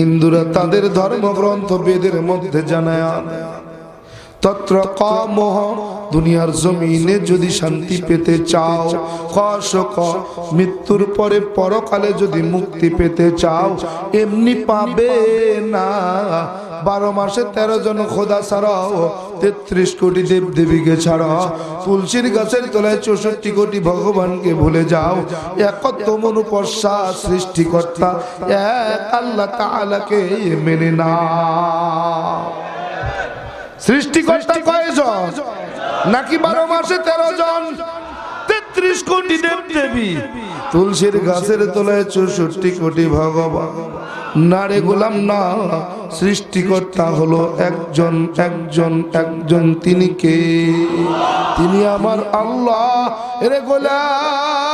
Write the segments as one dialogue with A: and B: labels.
A: হিন্দুরা তাদের ধর্মগ্রন্থ বেদের মধ্যে জানায়, তত্র কমহ দুনিয়ার জমিনে যদি শান্তি পেতে চাও কশ ক, মৃত্যুর পরে পরকালে যদি মুক্তি পেতে চাও, এমনি পাবে না। বারো মাসে তেরো জন খোদা ছাড়াও তেত্রিশ কোটি দেব দেবীকে ছাড়া তুলসীর গাছের তলায় চৌষট্টি কোটি ভগবানকে ভুলে যাও। একত্র মনুপর্ষা সৃষ্টিকর্তা, এক আল্লাহ তাআলাকে মেনে না সৃষ্টিকর্তা কয়জন? নাকি বারো মাসে তেরো জন? তেত্রিশ কোটি দেব দেবী। তুলসীর গাছের তলায় চৌষট্টি কোটি ভগবান। না রে গোলাম না, সৃষ্টিকর্তা হলো একজন একজন একজন তিনি কে? তিনি আমার আল্লাহ। রে গোলাম!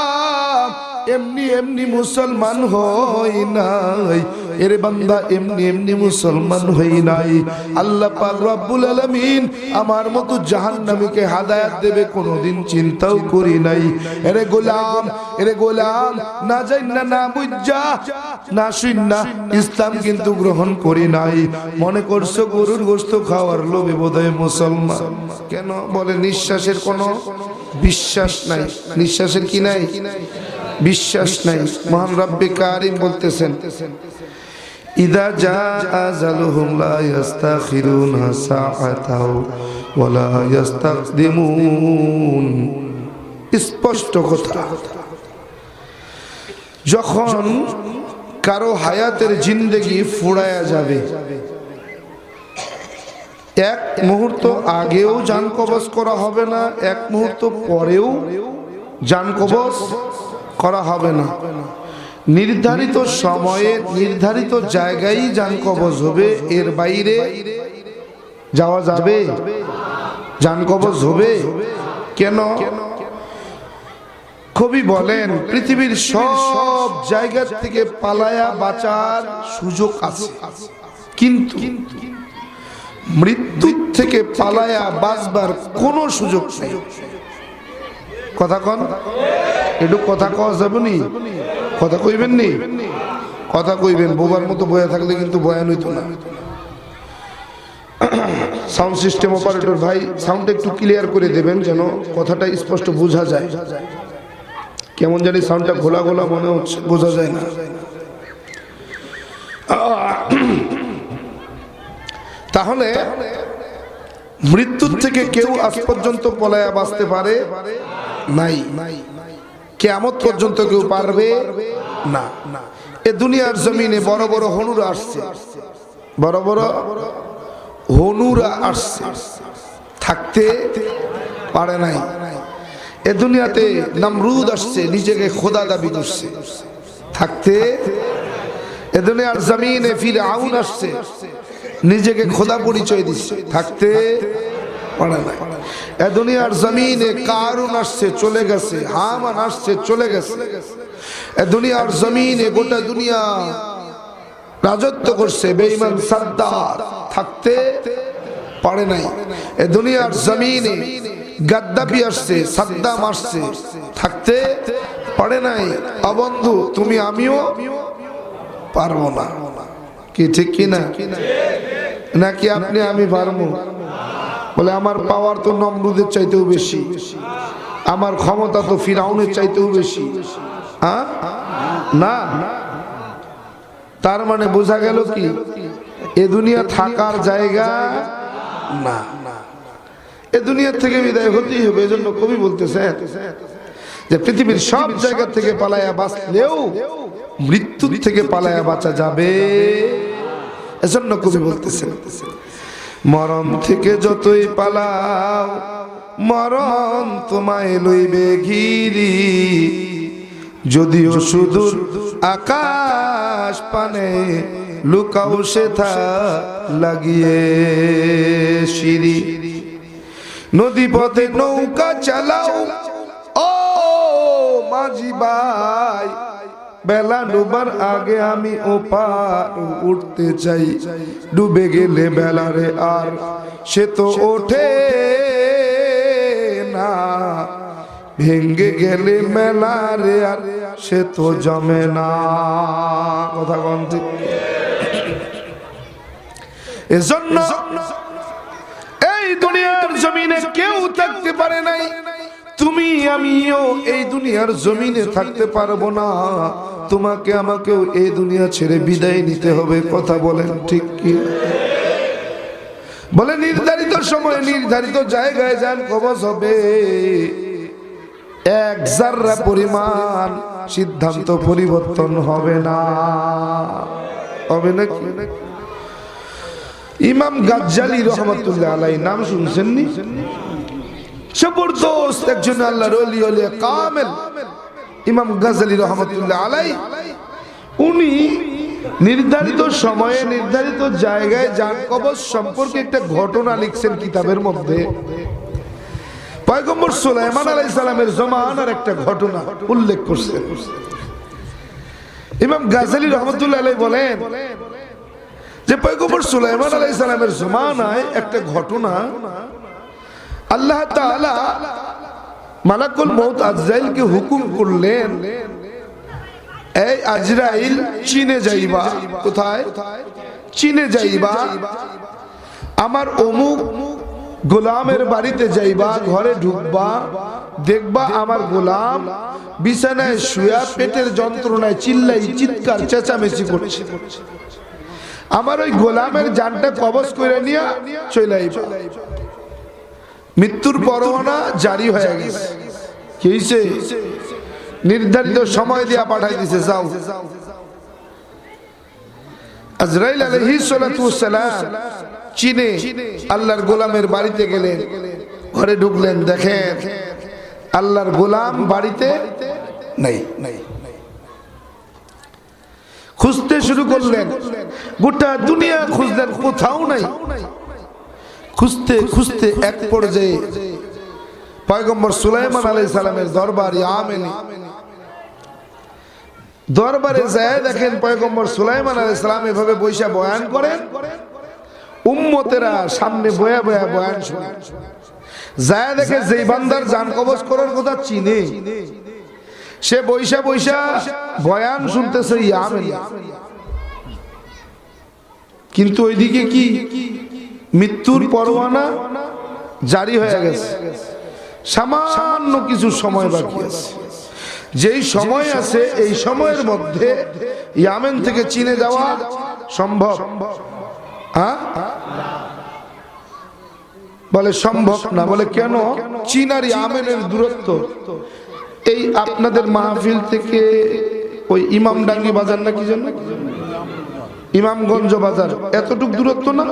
A: এমনি এমনি মুসলমান হই নাই। এর বান্দা এমনি এমনি মুসলমান হই নাই। আল্লাহ পাক রব্বুল আলামিন আমার মতো জাহান্নামীকে হাদায়াত দেবে কোনোদিন চিন্তাও করি নাই। এরে গোলাম এরে গোলাম, না যাই না না বুঝা না শুন না ইসলাম কিন্তু গ্রহণ করি নাই। মনে করছ গরুর গোস্ত খাওয়ার লোভে বোধহয় মুসলমান? কেন? বলে নিঃশ্বাসের কোনো বিশ্বাস নাই। নিঃশ্বাসের কি নাই? বিশ্বাস নাই। মহান রব্বি কারিম বলতেছেন, ইদা যা আজালুহুম লা ইস্তাখিরুনা সাআতাও ওয়ালা ইস্তাকদিমুন স্পষ্ট কথা। যখন কারও হায়াতের জিন্দেগি ফুরায়া যাবে, এক মুহূর্ত আগেও যান কবজ করা হবে না, এক মুহূর্ত পরেও যান কবজ করা হবে না। নির্ধারিত সময়ে নির্ধারিত জায়গায় যান কবজ হবে, এর বাইরে যাওয়া যাবে। যান কবজ হবে। কেন? কবি বলেন, পৃথিবীর সব জায়গা থেকে পালায়া বাঁচার সুযোগ আছে। কিন্তু মৃত্যু থেকে পালায়া বাঁচবার কোনো সুযোগ নেই। কথা কন। একটু কথা কওয়া যাবে নি? কথা কইবেন নি? কথা কইবেন, বোবার মতো বয়া থাকলে কিন্তু বয়ান হইতো না। সাউন্ড সিস্টেম অপারেটর ভাই সাউন্ড একটু ক্লিয়ার করে দেবেন যেন কথাটা স্পষ্ট বোঝা যায়। কেমন জানি সাউন্ডটা ঘোলা ঘোলা মনে হচ্ছে, বোঝা যায় না। তাহলে মৃত্যুর থেকে কেউ আজ পর্যন্ত পলায়া বাঁচতে পারে? নাই। কেমত পর্যন্ত কেউ পারবে? না। এ দুনিয়ার জমিনে বড় বড় হনুরা আসছে। বড় বড় হনুরা আসছে। থাকতে পারে নাই। এ দুনিয়াতে নামরুদ আসছে, নিজেকে খোদা দাবি করছে। থাকতে এ দুনিয়ার জমিনে ফিরে আউন আসছে, নিজেকে খোদা পরিচয় দিচ্ছে। থাকতে পারে না এ দুনিয়ার জমিনে কারুন আসছে, চলে গেছে, হামান আসছে, চলে গেছে। এ দুনিয়ার জমিনে গোটা দুনিয়া রাজত্ব করছে, বেঈমান সাদ্দার, থাকতে পারে নাই। এ দুনিয়ার জমিনে গাদ্দাফি আসছে, সাদ্দাম আসছে, থাকতে পারে নাই। অবন্ধু তুমি আমিও পারব না। কি, ঠিক কি না নাকি আপনি আমি পারব? বলে, আমার পাওয়ার তো নমরুদের চাইতেও বেশি। আমার ক্ষমতা তো ফিরাউনের চাইতেও বেশি। হ্যাঁ? না। তার মানে বোঝা গেল কি? এ দুনিয়া থাকার জায়গা না। এ দুনিয়ার থেকে বিদায় হতেই হবে, এজন্য কবি বলতেছে যে, পৃথিবীর সব জায়গা থেকে পালায়া বাঁচলেও মৃত্যু থেকে পালায়া বাঁচা যাবে। এজন্য কবি বলতেছে মরণ থেকে যতই পালাও, মরণ তোমায় লইবে ঘিরি। যদিও সুদূর আকাশ পানে লুকাও সেথা লাগিয়ে সিঁড়ি। নদী পথে নৌকা চালাও, ও মাঝি ভাই বেলা ডুবার আগে আমি ওপার উঠতে চাই। ডুবে গেলে বেলারে আর সে তো ওঠে না। ভেঙ্গে গেলে মেলারে আর সে তো জমে না। কথা কন এজন্য এই দুনিয়ার জমিনে কেউ থাকতে আমিও এই দুনিয়ার জমিনে থাকতে পারব না। তোমাকে আমাকেও এই দুনিয়া ছেড়ে বিদায় নিতে হবে, কথা বলেন ঠিক কি? বলে, নির্ধারিত সময়ে নির্ধারিত জায়গায় যান, কবজ হবে। এক জাররা পরিমাণ সিদ্ধান্ত পরিবর্তন হবে না। হবে নাকি? ইমাম গাজ্জালি রহমতুল্লাহ আলাই নাম শুনছেন নি জবরদস্ত একজন আল্লাহর ওলি ওলি কামেল। ইমাম গাজ্জালি রহমতুল্লাহ আলাই, উনি নির্ধারিত সময়ে, নির্ধারিত জায়গায় যান কবচ সম্পর্কে একটা ঘটনা লিখছেন কিতাবের মধ্যে। পয়গম্বর সুলাইমান আলাই সালামের জমানার একটা ঘটনা উল্লেখ করছেন। ইমাম গাজালি রহমতুল্লাহ আলাই বলেন যে পয়গম্বর সুলাইমান আলাই সালামের জমানায় একটা ঘটনা আল্লাহ তাআলা মালাকুল মৌত আজরাইলকে হুকুম করলেন, এই আজরাইল চীনে যাইবা। কোথায়? চীনে যাইবা। আমার অমুক গোলামের বাড়িতে যাইবা, ঘরে ঢুকবা, দেখবা আমার গোলাম বিছানায় শুয়া পেটের যন্ত্রণায় চিল্লাই চিৎকার চেঁচামেচি করছে। আমার ওই গোলামের জানটা কবজ করে নিয়ে চলে মৃত্যুর পরোয়ানা জারি হয়ে গেছে। কি হইছে? নির্ধারিত সময় দিয়া পাঠাই দিছে, যাও। আজরাইল সালাতু ওয়াসসালাম চীনে আল্লাহর গোলামের বাড়িতে গেলেন, ঘরে ঢুকলেন, দেখেন আল্লাহর গোলাম বাড়িতে নাই নাই। খুঁজতে শুরু করলেন, গোটা দুনিয়া খুঁজলেন, কোথাও নাই। খুঁজতে খুঁজতে এক পর্যায়ে পয়গম্বর সুলাইমান আলাই সালামের দরবার ইয়ামেনি দরবারে যায় দেখেন পয়গম্বর সুলাইমান আলাই সালাম এভাবে বৈশা বয়ান করেন। উম্মতেরা সামনে বয়া বয়া বয়ান শুনে যায় দেখে যেই বান্দার জান কবজ করার কথা চিনে। সে বৈশা বৈশা বয়ান শুনতেছে ইয়ামেনি কিন্তু ওইদিকে কি? মৃত্যুর পরোয়ানা জারি হয়ে গেছে। সামান্য কিছু সময় বাকি আছে। যেই সময় আছে এই সময়ের মধ্যে ইয়ামেন থেকে চীনে যাওয়া সম্ভব। হ্যাঁ? বলে সম্ভব না বলে কেন? চীন আর ইয়ামেনের দূরত্ব। এই আপনাদের মাহফিল থেকে ওই ইমামডাঙ্গি বাজার না নাকি জানো ইমামগঞ্জ বাজার। এতটুক দূরত্ব না?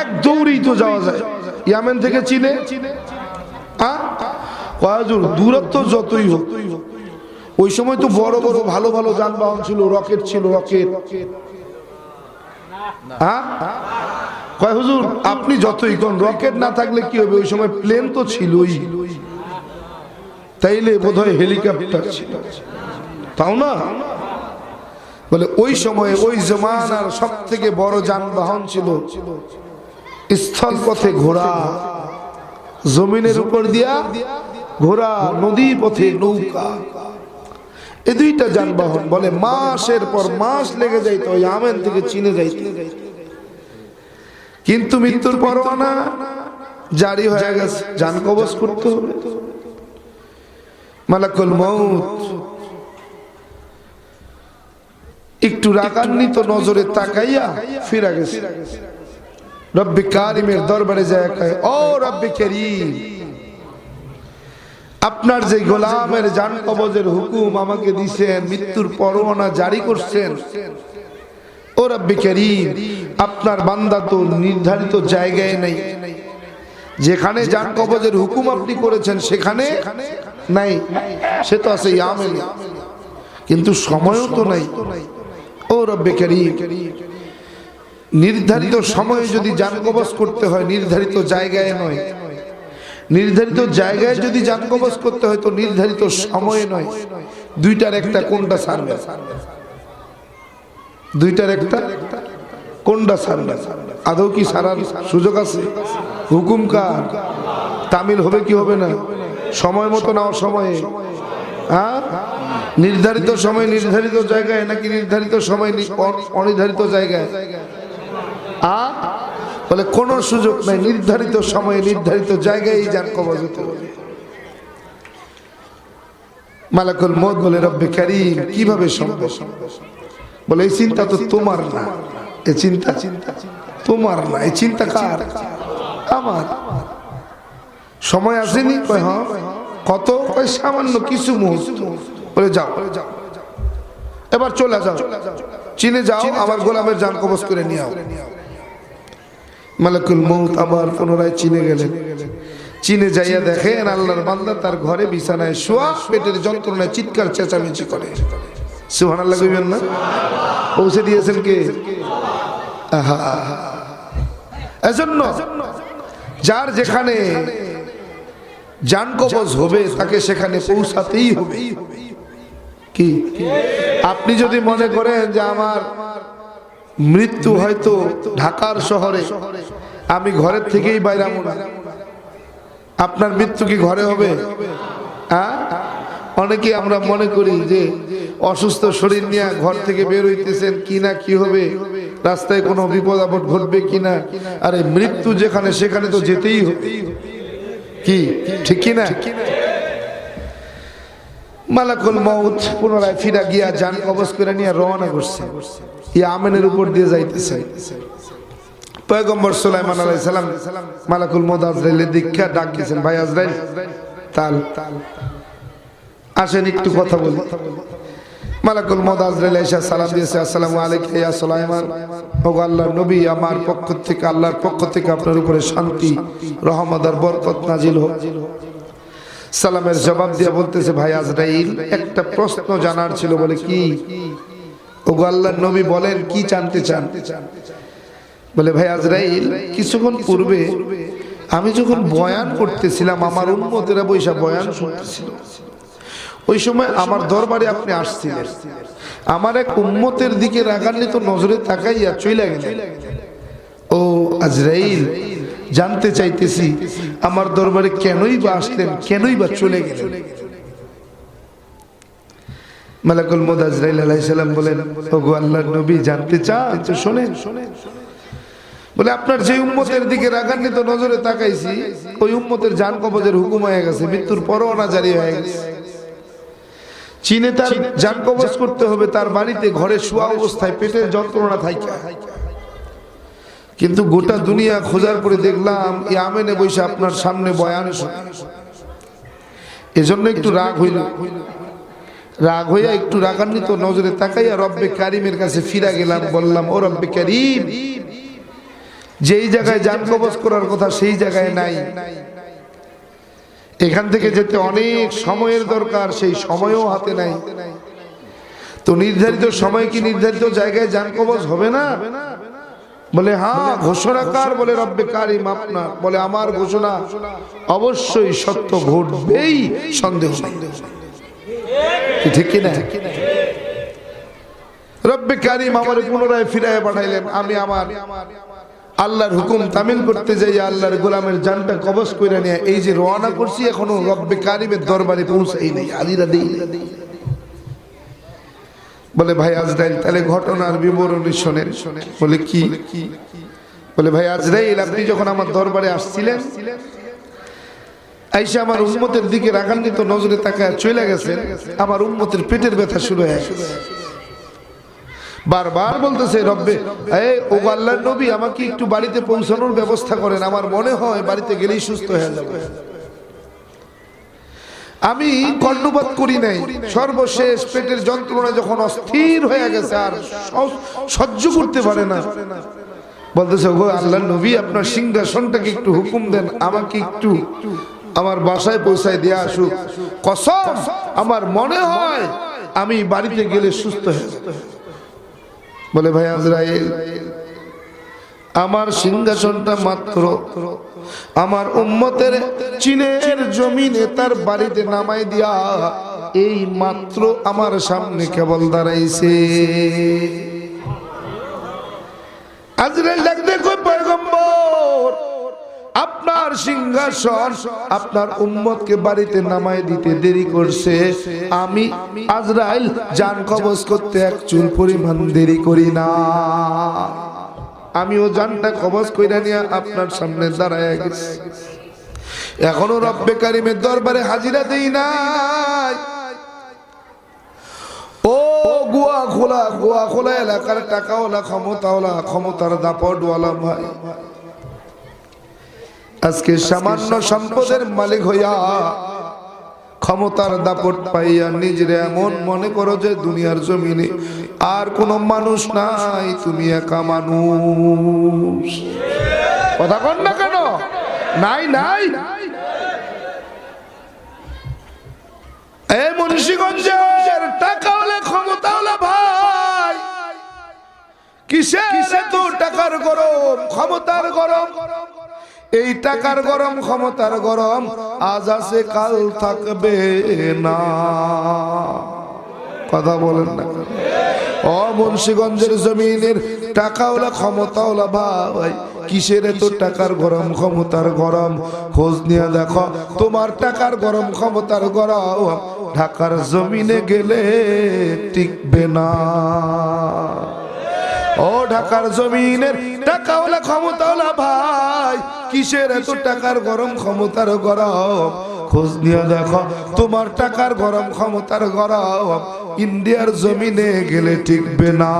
A: এক দৌড়েই তো যাওয়া যায়। ইয়ামেন থেকে চীনে? কয়াজুর দূরত্ব যতই হোক, ওই সময় তো বড় বড় ভালো ভালো যানবাহন ছিল, রকেট ছিল, রকেট। কয়, হুজুর, আপনি যতই কোন রকেট না থাকলে কি হবে? ওই সময় প্লেন তো ছিলই। তাইলে বোধহয় হেলিকপ্টার ছিল। তাও না? বলে, ওই সময়ে ওই জমানার সব থেকে বড় যানবাহন ছিল স্থল পথে ঘোড়া, জমিনের উপর দিয়া ঘোড়া, নদী পথে নৌকা। এই দুইটা যানবাহন বলে, মাসের পর মাস লেগে যাইতো, ওই আমেন থেকে চিনে যাইত। কিন্তু মৃত্যুর পরোয়ানা জারি হয়ে গেছে, যান কবজ করতে হবে। মালাকুল মৌত একটু রাগান্বিত নজরে তাকাইয়া ফিরা গেছে। রব্বি কারিমের দরবারে যায় ও রব্বি করিম, আপনার যে গোলামের জান কবজের হুকুম আমাকে দিছেন, মৃত্যুর পরোয়ানা জারি করছেন। ও রব্বি করিম, আপনার বান্দা তো নির্ধারিত জায়গায় নেই। যেখানে জান কবজের হুকুম আপনি করেছেন, সেখানে নাই। সে তো আছে ইয়ামেল কিন্তু সময়ও তো নাই। ও রব্বে করিম। নির্ধারিত সময়ে যদি যান করতে হয়, নির্ধারিত জায়গায় নয়। নির্ধারিত জায়গায় যদি যান করতে হয়, তো নির্ধারিত সময়ে নয়। দুইটার একটা কোনটা সারবে? দুইটার একটা কোনটা সারবে? আদৌ কি সারার সুযোগ আছে? হুকুম কার? তামিল হবে কি হবে না? সময় মতো না অসময়ে হ্যাঁ নির্ধারিত সময় নির্ধারিত জায়গায় নাকি নির্ধারিত সময় অনির্ধারিত জায়গায়? আ বলে কোনো সুযোগ নাই, নির্ধারিত সময়ে, নির্ধারিত জায়গায় যান কবজ হতে। মালাকুল মত বলে, রব্বে কারিম, কীভাবে সম্ভব? বলে, এই চিন্তা তো তোমার না। এই চিন্তা চিন্তা তোমার না। এই চিন্তা কার? আমার। সময় আসেনি? কয় হ্যাঁ। কত? কয় সামান্য কিছু মুহূর্ত। বলে যাও। এবার চলে যাও। চিনে যাও, আমার গোলামের জান কবজ করে নিয়ে আও। মালাকুল মৌত আবার পুনরায় চিনে গেলেন। চিনে যাইয়া দেখেন আল্লাহর বান্দা তার ঘরে বিছানায় শোয়া, পেটের যন্ত্রণায় চিৎকার, চেঁচামেচি করে। সুহান আল্লাহ কইবেন না? পৌঁছে দিয়েছেন কে? আহা। এজন্য যার যেখানে জান কবজ হবে তাকে সেখানে পৌঁছাতেই হবে। কি? আপনি যদি মনে করেন যে আমার মৃত্যু হয়তো ঢাকার শহরে আমি ঘরের থেকেই বাইরে না আপনার মৃত্যু কি ঘরে হবে? হ্যাঁ অনেকে আমরা মনে করি যে অসুস্থ শরীর নিয়ে ঘর থেকে বের হইতেছেন কি না কি হবে? রাস্তায় কোনো বিপদ আপদ ঘটবে কিনা আরে মৃত্যু যেখানে সেখানে তো যেতেই হবে। কি? ঠিক কি না? মালাকুল মউত পুনরায় ফিরা গিয়া যান, কবজ করে নিয়ে রওনা করছে। ইয়া আমেনের উপর দিয়ে যাইতেছে। পয়গম্বর সুলাইমান আলাইহিস সালাম মালাকুল মউত আজরাইলের দীক্ষা ডাক দিয়েছেন ভাই আজরাইল, তাল, আসেন একটু কথা বলি। মালাকুল মউত আজরাইল এসে সালাম দিয়েছে, আসসালামু আলাইকুম ইয়া সুলাইমান। ওগো আল্লাহর নবী, আমার পক্ষ থেকে, আল্লাহর পক্ষ থেকে আপনার উপরে শান্তি, রহমত আর বরকত নাজিল হোক। সালামের জবাব দিয়ে বলতেছে, ভাই আজরাইল, একটা প্রশ্ন জানার ছিল বলে কি? ও আল্লাহর নবী বলেন, কি জানতে চান? বলে, ভাই আজরাইল, কিছুক্ষণ পূর্বে আমি যখন বয়ান করতেছিলাম, আমার উন্মতেরা বৈশা বয়ান শুনতেছিল। ওই সময় আমার দরবারে আপনি আসছিলেন। আমার এক উম্মতের দিকে রাগান্বিত নজরে তাকাইয়া চইলা গেলেন। ও আজরাইল, জানতে চাইতেছি আমার দরবারে কেনই বা আসলেন, কেনই বা চলে গেলেন? মালাকুল মোদ আজরাইল আলাইহিস বলেন, ওগো নবী, জানতে চান? তো শোনেন। বলে, আপনার যে উম্মতের দিকে রাগান্বিত নজরে তাকাইছি, ওই উম্মতের জান কবজের হুকুম হয়ে গেছে, মৃত্যুর পরোয়ানা জারি হয়ে গেছে। চীনে তার জান কবজ করতে হবে তার বাড়িতে ঘরে শোয়া অবস্থায় পেটের যন্ত্রণা থাইকা। কিন্তু গোটা দুনিয়া খোঁজার পরে দেখলাম এই আমেনে বসে আপনার সামনে বয়ান। এজন্য একটু রাগ হইল। রাগ হইয়া একটু রাগান্বিত নজরে তাকাইয়া রব্বে কারিমের কাছে ফিরা গেলাম বললাম ও রব্বে কারিম যেই জায়গায় যান কবজ করার কথা সেই জায়গায় নাই। এখান থেকে যেতে অনেক সময়ের দরকার, সেই সময়ও হাতে নাই। তো নির্ধারিত সময় কি নির্ধারিত জায়গায় যান কবজ হবে না? বলে হ্যাঁ ঘোষণাকার বলে, রব্বে কারিম আপনার বলে, আমার ঘোষণা অবশ্যই সত্য, ঘটবেই সন্দেহ ঠিক কিনা রব্বে কারিম আমার পুনরায় ফিরায় পাঠাইলেন, আমি আমার আল্লাহর হুকুম তামিল করতে যাই, আল্লাহর গোলামের জানটা কবজ করে নিয়ে, এই যে রওনা করছি, এখনও রব্বে কারিমের দরবারে পৌঁছাই নেই আলিরা দেই বলে, ভাই, আজরাইল, তাহলে ঘটনার বিবরণী শোনেন। বলে, কি? বলে, ভাই, আজরাইল, আপনি যখন আমার দরবারে আসছিলেন, আইসা আমার উম্মতের দিকে রাগান্বিত নজরে তাকায় চলে গেছেন, আমার উম্মতের পেটের ব্যথা শুরু হয়ে গেছে। বারবার বলতেছে, রব্বে, এই ও আল্লাহর নবী আমাকে একটু বাড়িতে পৌঁছানোর ব্যবস্থা করেন, আমার মনে হয় বাড়িতে গেলেই সুস্থ হয়ে যাবে। আমি কর্ণপাত করি নাই, সর্বশেষ পেটের যন্ত্রণা যখন অস্থির হয়ে গেছে, আর সহ্য করতে পারে না। বলতেছে গো আল্লাহ নবী আপনার সিংহাসনটাকে একটু হুকুম দেন, আমাকে একটু আমার বাসায় পৌঁছায় দিয়ে আসুক। কসম, আমার মনে হয় আমি বাড়িতে গেলে সুস্থ হয়ে। বলে, ভাই আজরাইল, আমার সিংহাসনটা মাত্র আমার উম্মতের চীনের জমিনে তার বাড়িতে নামাই দিয়া এই মাত্র আমার সামনে কেবল দাঁড়াইছে। আজরাইল আপনার সিংহাসন আপনার উম্মতকে বাড়িতে নামায় দিতে দেরি করছে। আমি আজরাইল জান কবজ করতে এক চুল পরিমাণ দেরি করি না। আমিও জানটা কবজ কইরা নিয়ে আপনার সামনে দাঁড়ায় গেছি। এখনও রব্বে কারিমের দরবারে হাজিরা দেই নাই। ও গুয়া খোলা গুয়া খোলা এলাকার টাকাওয়ালা, ক্ষমতাওয়ালা, ক্ষমতার দাপটওয়ালা ভাই। আজকে সামান্য সম্পদের মালিক হইয়া ক্ষমতার দাপট পাইয়া নিজের এমন মনে করো যে দুনিয়ার জমিনে আর কোনো মানুষ নাই তুমি একা মানুষ। কথা কন না কেন? নাই নাই। মুন্সিগঞ্জের টাকা হলে ক্ষমতা হলে ভাই। কিসের এত টাকার গরম? ক্ষমতার গরম গরম। এই টাকার গরম, ক্ষমতার গরম, আজ আছে, কাল থাকবে না। কথা বলেন না ও মুন্সিগঞ্জের জমিনের টাকাওয়ালা, ক্ষমতাওয়ালা ভাই, কিসের এত টাকার গরম, ক্ষমতার গরম? খোঁজ নিয়ে দেখো, তোমার টাকার গরম, ক্ষমতার গরম ঢাকার জমিনে গেলে টিকবে না। ও ঢাকার জমিনের টাকাওয়ালা, ক্ষমতাওয়ালা ভাই কিসের এত টাকার গরম ক্ষমতার গরম? খোঁজ নিয়ে দেখো তোমার টাকার গরম ক্ষমতার গরম ইন্ডিয়ার জমিনে গেলে টিকবে না।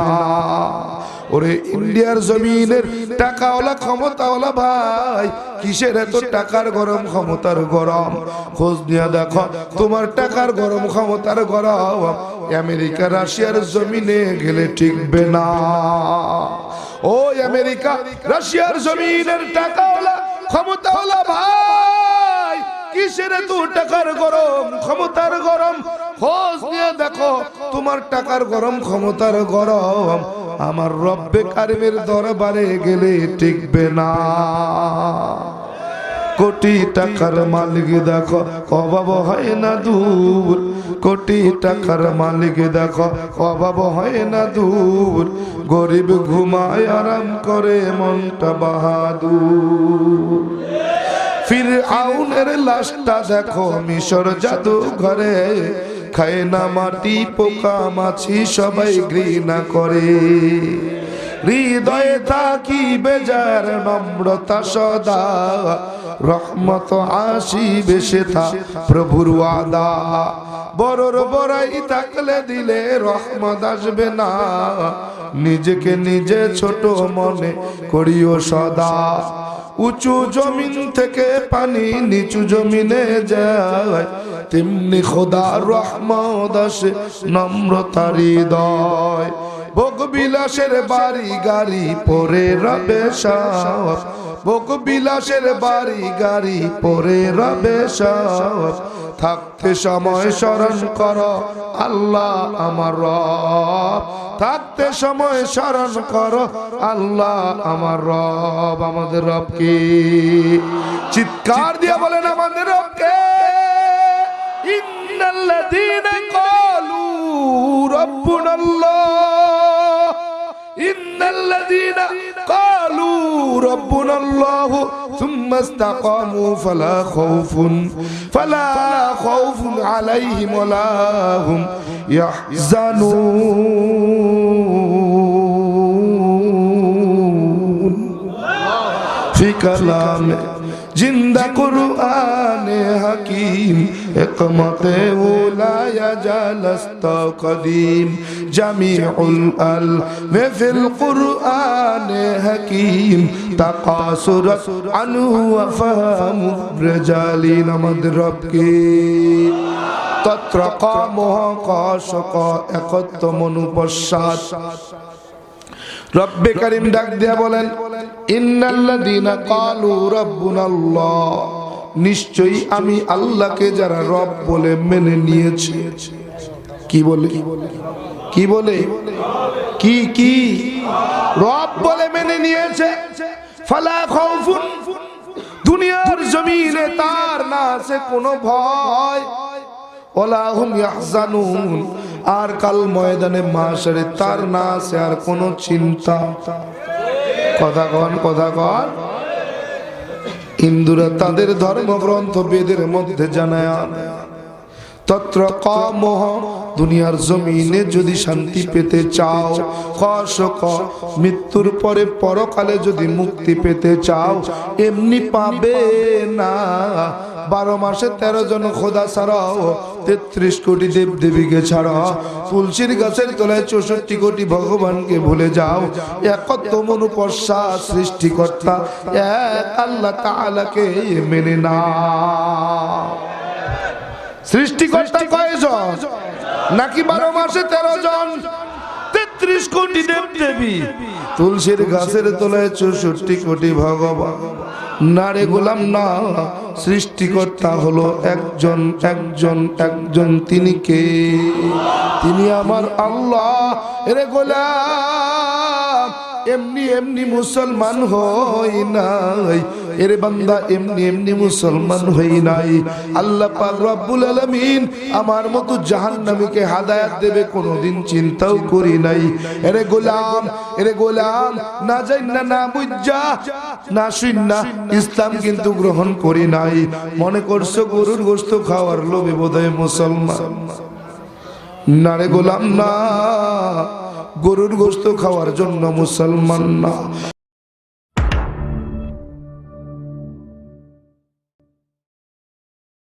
A: ওরে ইন্ডিয়ার জমিনের টাকাওয়ালা ক্ষমতাওয়ালা ভাই কিসের এত টাকার গরম ক্ষমতার গরম? খোঁজ নিয়ে দেখো তোমার টাকার গরম ক্ষমতার গরম আমেরিকা রাশিয়ার জমিনে গেলে টিকবে না। ও আমেরিকা রাশিয়ার জমিনের টাকাওয়ালা ক্ষমতাওয়ালা ভাই। কিসের এত টাকার গরম? ক্ষমতার গরম। খোঁজ নিয়ে দেখো, তোমার টাকার গরম, ক্ষমতার গরম। আমার রব্বে কারিমের দরবারে গেলে টিকবে না। কোটি টাকার মালিক দেখো, অভাব হয় না দূর। কোটি টাকার মালিক দেখো, অভাব হয় না দূর। গরিব ঘুমায় আরাম করে মনটা বাহাদুর। ফির আউনের লাশটা দেখো, মিশর জাদু ঘরে। খায় না মাটি, পোকা মাছি, সবাই ঘৃণা করে। হৃদয়ে থাকি বেজার নম্রতা সদা। রহমত আসি বেশে থা প্রভুর ওয়াদা। বড়র বড়াই থাকলে দিলে রহমত আসবে না। নিজেকে নিজে ছোট মনে করিও সদা। উঁচু জমিন থেকে পানি নিচু জমিনে যায়। তেমনি খোদা রহমত আসে নম্রতার হৃদয়। ভোগ বিলাসের বাড়ি গাড়ি পরে রবে সব। ভোগ বিলাসের বাড়ি গাড়ি পরে রবে সব। থাকতে সময় স্মরণ কর আল্লাহ আমার রব। থাকতে সময় স্মরণ কর আল্লাহ আমার রব। আমাদের রবকে চিৎকার দিয়ে বলেন আমাদের রবকে ইন্নাল্লাযীনা ক্বালু রাব্বুনাল্লাহ। ইন্নাল্লাযীনা ক্বালু রাব্বুনাল্লাহ ثم استقاموا فلا خوف فلا خوف عليهم ولا هم يحزنون في كلامه জিন্দা করু আনে হাকিম, একমতে উলায়া জালাস্ত কদিম। জামিউল আল ফিল কুরআনে হাকিম, তাকাসুরাত আনহু ওয়া ফাহামু রিজালিন আমাদের রবকে। তত্র কামহ কশক একত্ব মনুপশ্চাৎ রব্বে করিম ডাক দিয়া বলেন, ইন্নাল্লাযীনা ক্বালু রাব্বুনাল্লাহ। নিশ্চয়ই আমি আল্লাহকে যারা রব বলে মেনে নিয়েছে। কি বলে? কি বলে? কি কি? রব বলে মেনে নিয়েছে। ফালা খাউফুন, দুনিয়ার জমিনে তার না আছে কোনো ভয়। আর কাল ময়দানে মাসরে তার না আছে আর কোনো চিন্তা। কথা কন কথা কন। হিন্দুরা তাদের ধর্মগ্রন্থ বেদের মধ্যে জানায়, তত্র কামহ দুনিয়ার জমিনে যদি শান্তি পেতে চাও মৃত্যুর পরে পরকালে যদি মুক্তি পেতে চাও, এমনি পাবে না। বারো মাসে তেরো জন খোদা ছাড়াও তেত্রিশ কোটি দেব দেবীকে ছাড়া। তুলসীর গাছের তলায় চৌষট্টি কোটি ভগবানকে ভুলে যাও। একত্র মনুপর্ষা সৃষ্টিকর্তা, এক আল্লাহ তাআলাকে মেনে না সৃষ্টিকর্তা কয়জন? নাকি বারো মাসে তেরো জন? তেত্রিশ কোটি দেব দেবী তুলসীর গাছের তলায় চৌষট্টি কোটি ভগবান। না রে গোলাম না, সৃষ্টিকর্তা হলো একজন একজন একজন তিনি কে? তিনি আমার আল্লাহ রে গোলাম। এমনি এমনি মুসলমান হই নাই। এর বান্দা, এমনি এমনি মুসলমান হই নাই। আল্লাহ পাক রব্বুল আলামিন আমার মতো জাহান্নামীকে হাদায়াত দেবে, কোনোদিন চিন্তাও করি নাই। এরে গোলাম এরে গোলাম, না যাই না না বুঝা না শুন না ইসলাম কিন্তু গ্রহণ করি নাই। মনে করছ গরুর গোস্ত খাওয়ার লোভে বোধহয় মুসলমান? না রে গোলাম, না। গরুর গোস্ত খাওয়ার জন্য মুসলমান না।